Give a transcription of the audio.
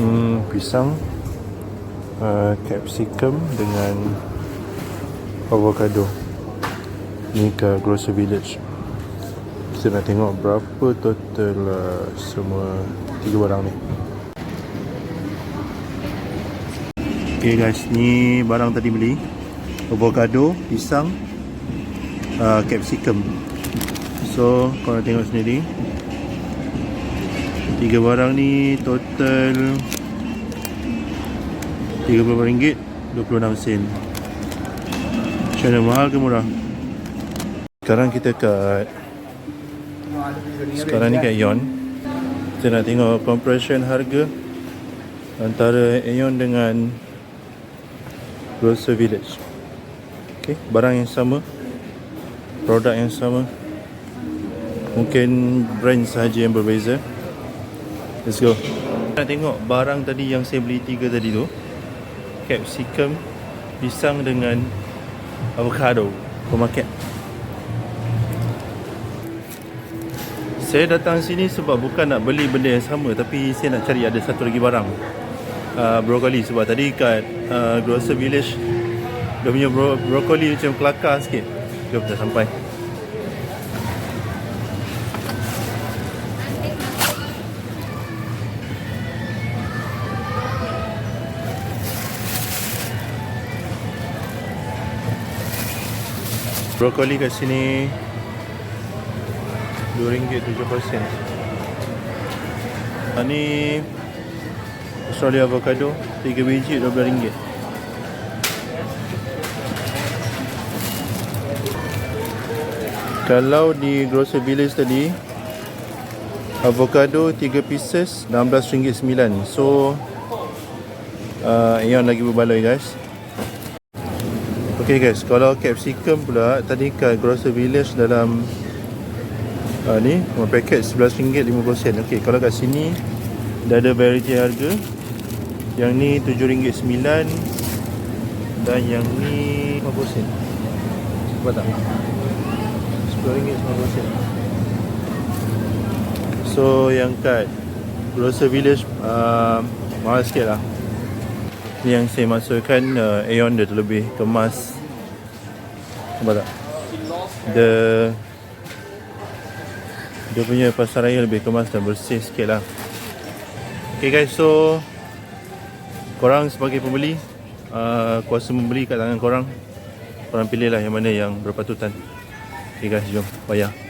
Hmm, pisang uh, capsicum dengan avocado. Ni ke Grocery Village. Kita nak tengok berapa total uh, semua tiga barang ni. Ok guys ni barang tadi beli. Avocado, pisang uh, capsicum. So korang tengok sendiri tiga barang ni total RM30 26 sen. Macam mana? Mahal ke murah? Sekarang kita kat sekarang ni kat Aeon. Kita nak tengok compression harga antara Aeon dengan Grocer Village. Ok barang yang sama produk yang sama mungkin brand sahaja yang berbeza let's go. Nak tengok barang tadi yang saya beli tiga tadi tu. Capsicum pisang dengan avocado pemaket saya datang sini sebab bukan nak beli benda yang sama tapi saya nak cari ada satu lagi barang. Uh, brokoli sebab tadi kat uh, Grocer Village dia punya bro- brokoli macam kelakar sikit. Jom dah sampai brokoli kat sini. RM2.70 Ha ni Australia avocado 3 biji RM12 Kalau di Grocer Village tadi Avocado 3 pieces RM16.9 So uh, Aeon lagi berbaloi guys Okay guys. Kalau capsicum pula Tadi kat Grocer Village dalam uh, Ni One packet RM11.50 Okay kalau kat sini Dah ada variety harga. Yang ni RM7.9 Dan yang ni 50 sen. Nampak tak? RM10.50 So yang kat Grocer Village uh, Mahal sikit lah. Ni yang saya maksudkan uh, Aeon dia terlebih kemas Nampak tak? The Dia punya pasar raya lebih kemas dan bersih sikit lah. Okay guys so Korang sebagai pembeli uh, Kuasa membeli kat tangan korang Korang pilih lah yang mana yang berpatutan. Okay guys jom Bayar